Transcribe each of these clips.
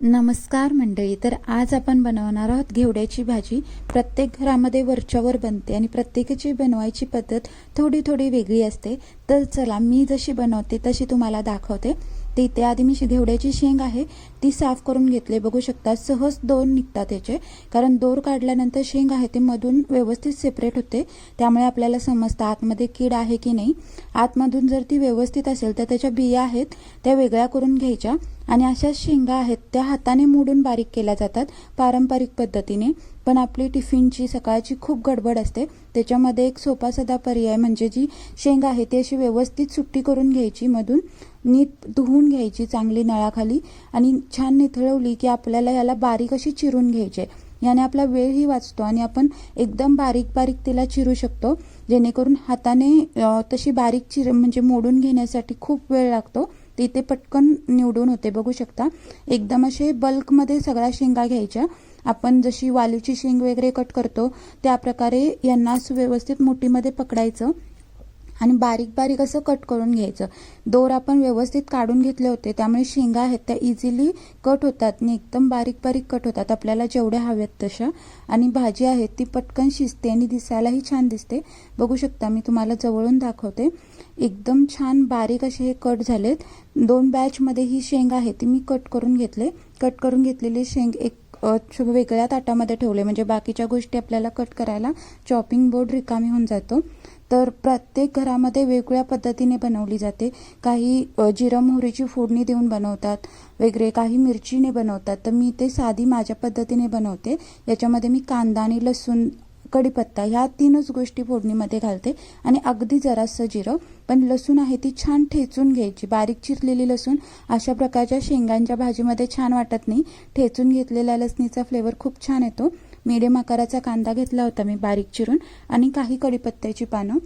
नमस्कार मंडळी तर आज आपण बनवणार आहोत घेवड्याची भाजी. प्रत्येक घरामध्ये वरच्यावर बनते आणि प्रत्येकाची बनवायची पद्धत थोडी थोडी वेगळी असते. तर चला मी जशी बनवते तशी तुम्हाला दाखवते. ते इथे आधी मी घेवड्याची शेंग आहे ती साफ करून घेतले. बघू शकता सहज दोर निघतात त्याचे कारण दोर काढल्यानंतर शेंग आहे ते मधून व्यवस्थित सेपरेट होते. त्यामुळे आपल्याला समजतं आतमध्ये कीड आहे की नाही. आतमधून जर ती व्यवस्थित असेल तर त्याच्या बिया आहेत त्या वेगळ्या करून घ्यायच्या. आणि अशा शेंगा आहेत त्या हाताने मोडून बारीक केल्या जातात पारंपरिक पद्धतीने. पण आपली टिफिनची सकाळची खूप गडबड असते. त्याच्यामध्ये एक सोपा साधा पर्याय म्हणजे जी शेंगा आहे ती अशी व्यवस्थित सुट्टी करून घ्यायची मधून नीट धुवून घ्यायची चांगली नळाखाली आणि छान निथळवली की आपल्याला याला बारीक अशी चिरून घ्यायची याने आपला वेळही वाचतो आणि आपण एकदम बारीक बारीक तिला चिरू शकतो. जेणेकरून हाताने तशी बारीक चिर म्हणजे मोडून घेण्यासाठी खूप वेळ लागतो. तिथे पटकन निवडून होते. बघू शकता. एकदम असे बल्कमध्ये सगळ्या शेंगा घ्यायच्या. आपण जशी वालीची शेंग वगैरे कट करतो त्या प्रकारे यांना व्यवस्थित मुठीमध्ये पकडायचं. आणि बारीक बारीक असं कट करून घ्यायचं. दोर आपण व्यवस्थित काढून घेतले होते त्यामुळे शेंगा आहेत त्या इझिली कट होतात आणि एकदम बारीक बारीक कट होतात. आपल्याला जेवढ्या हव्यात तशा. आणि भाजी आहे ती पटकन शिजते आणि दिसायलाही छान दिसते. बघू शकता मी तुम्हाला जवळून दाखवते. एकदम छान बारीक असे हे कट झालेत. दोन बॅचमध्ये ही शेंग आहे ती मी कट करून घेतले. कट करून घेतलेली शेंग एक वेगळ्या ताटामध्ये ठेवले. म्हणजे बाकीच्या गोष्टी आपल्याला कट करायला चॉपिंग बोर्ड रिकामी होऊन जातो. तर प्रत्येक घरामध्ये वेगवेगळ्या पद्धतीने बनवली जाते. काही जिरं मोहरीची फोडणी देऊन बनवतात वगैरे काही मिरचीने बनवतात. तर मी ते साधी माझ्या पद्धतीने बनवते. याच्यामध्ये मी कांदा आणि लसूण कढीपत्ता ह्या तीनच गोष्टी फोडणीमध्ये घालते. आणि अगदी जरासं जिरं पण लसूण आहे ती छान ठेचून घ्यायची. बारीक चिरलेली लसूण अशा प्रकारच्या शेंगांच्या भाजीमध्ये छान वाटत नाही. ठेचून घेतलेल्या लसणीचा फ्लेवर खूप छान येतो. मिडियम आकाराचा कांदा घेतला होता मी बारीक चिरून आणि काही कढीपत्त्याची पानं.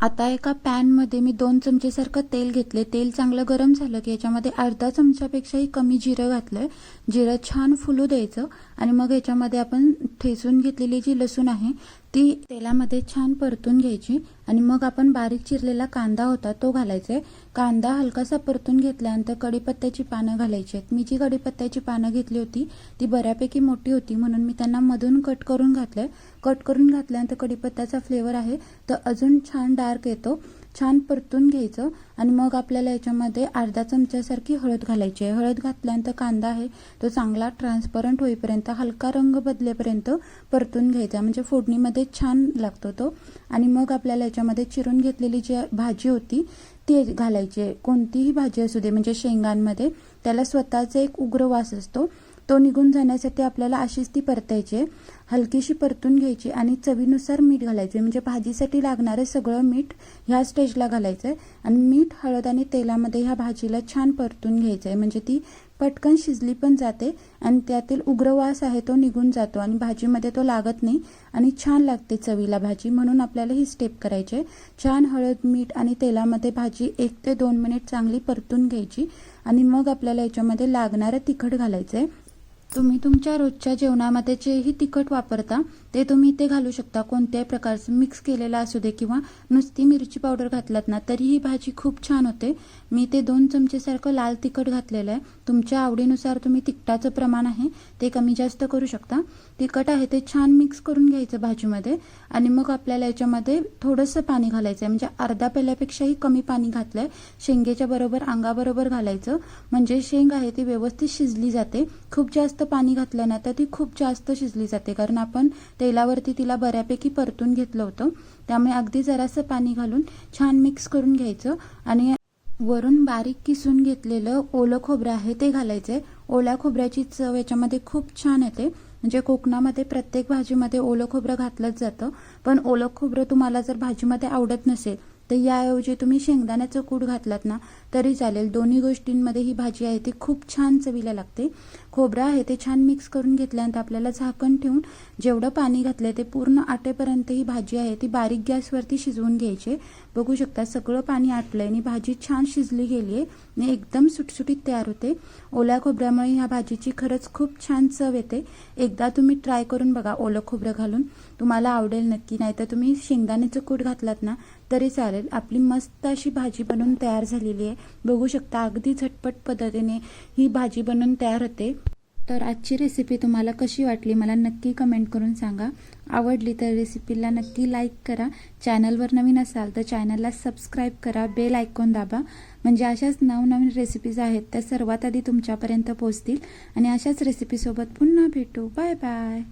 आता एका पॅनमध्ये मी दोन चमचेसारखं तेल घेतले. तेल चांगलं गरम झालं की याच्यामध्ये अर्धा चमच्यापेक्षाही कमी जिरं घातलं. जिरं छान फुलू द्यायचं आणि मग याच्यामध्ये आपण ठेचून घेतलेली जी लसूण आहे ती तेलामध्ये छान परतून घ्यायची आणि मग आपण बारीक चिरलेला कांदा होता तो घालायचा. आहे कांदा हलकासा परतून घेतल्यानंतर कढीपत्त्याची पानं घालायची आहेत. मी जी कढीपत्त्याची पानं घेतली होती ती बऱ्यापैकी मोठी होती म्हणून मी त्यांना मधून कट करून घातलं कट करून घातल्यानंतर कढीपत्त्याचा फ्लेवर आहे तर अजून छान डार्क येतो. छान परतून घ्यायचं आणि मग आपल्याला याच्यामध्ये अर्धा चमच्यासारखी हळद घालायची आहे. हळद घातल्यानंतर कांदा आहे तो चांगला ट्रान्सपरंट होईपर्यंत हलका रंग बदलेपर्यंत परतून घ्यायचा. म्हणजे फोडणीमध्ये छान लागतो तो. आणि मग आपल्याला याच्यामध्ये चिरून घेतलेली जी भाजी होती ती घालायची आहे. कोणतीही भाजी असू दे म्हणजे शेंगांमध्ये त्याला स्वतःचा एक उग्र वास असतो. तो निघून जाण्यासाठी आपल्याला अशीच ती परतायची. हलकीशी परतून घ्यायची आणि चवीनुसार मीठ घालायचे. म्हणजे भाजीसाठी लागणारे सगळं मीठ ह्या स्टेजला घालायचं आहे आणि मीठ हळद आणि तेलामध्ये ह्या भाजीला छान परतून घ्यायचं आहे म्हणजे ती पटकन शिजली पण जाते आणि त्यातील उग्रवास आहे तो निघून जातो आणि भाजीमध्ये तो लागत नाही आणि छान लागते चवीला भाजी. म्हणून आपल्याला ही स्टेप करायची आहे छान हळद मीठ आणि तेलामध्ये भाजी एक ते दोन मिनिट चांगली परतून घ्यायची आणि मग आपल्याला याच्यामध्ये लागणारं तिखट घालायचं आहे तुम्ही तुमच्या रोजच्या जेवणामध्ये जेही तिखट वापरता ते तुम्ही इथे घालू शकता. कोणत्याही प्रकारचं मिक्स केलेलं असू दे किंवा नुसती मिरची पावडर घातलात ना तरी ही भाजी खूप छान होते. मी ते दोन चमचेसारखं लाल तिखट घातलेलं आहे. तुमच्या आवडीनुसार तुम्ही तिखटाचं प्रमाण आहे ते कमी जास्त करू शकता. तिखट आहे ते छान मिक्स करून घ्यायचं भाजीमध्ये आणि मग आपल्याला याच्यामध्ये थोडंसं पाणी घालायचं आहे. म्हणजे अर्धा पेल्यापेक्षाही कमी पाणी घातलं आहे शेंगेच्या बरोबर अंगाबरोबर घालायचं. म्हणजे शेंग आहे ती व्यवस्थित शिजली जाते. खूप जास्त पाणी घातलं ना तर ती खूप जास्त शिजली जाते. कारण आपण तेलावरती तिला बऱ्यापैकी परतून घेतलं होतं. त्यामुळे अगदी जरासं पाणी घालून छान मिक्स करून घ्यायचं. आणि वरून बारीक किसून घेतलेलं ओलं खोबरं आहे ते घालायचंय. ओल्या खोबऱ्याची चव याच्यामध्ये खूप छान येते. म्हणजे कोकणामध्ये प्रत्येक भाजीमध्ये ओलं खोबरं घातलंच जातं. पण ओलं खोबरं तुम्हाला जर भाजीमध्ये आवडत नसेल तर याऐवजी तुम्ही शेंगदाण्याचं कूट घातलात ना तरी चालेल. दोन्ही गोष्टींमध्ये ही भाजी आहे ती खूप छान चवीला लागते. खोबरं आहे ते छान मिक्स करून घेतल्यानंतर आपल्याला झाकण ठेवून जेवढं पाणी घातलं ते पूर्ण आटेपर्यंत ही भाजी आहे ती बारीक गॅसवरती शिजवून घ्यायची. बघू शकता सगळं पाणी आटलंय आणि भाजी छान शिजली गेली आहे आणि एकदम सुटसुटीत तयार होते. ओल्या खोबऱ्यामुळे ह्या भाजीची खरंच खूप छान चव येते. एकदा तुम्ही ट्राय करून बघा ओलं खोबरं घालून. तुम्हाला आवडेल नक्की. नाही तर तुम्ही शेंगदाण्याचं कूट घातलात ना तरी चालेल. आपली मस्त अशी भाजी बनवून तयार झालेली आहे. बघू शकता अगदी झटपट पद्धतीने ही भाजी बनवून तयार होते. तर आजची रेसिपी तुम्हाला कशी वाटली मला नक्की कमेंट करून सांगा. आवडली तर रेसिपीला नक्की लाईक करा. चॅनलवर नवीन असाल तर चॅनलला सबस्क्राईब करा. बेल आयकॉन दाबा. म्हणजे अशाच नवनवीन रेसिपीज आहेत त्या सर्वात आधी तुमच्यापर्यंत पोहोचतील. आणि अशाच रेसिपीसोबत पुन्हा भेटू. Bye bye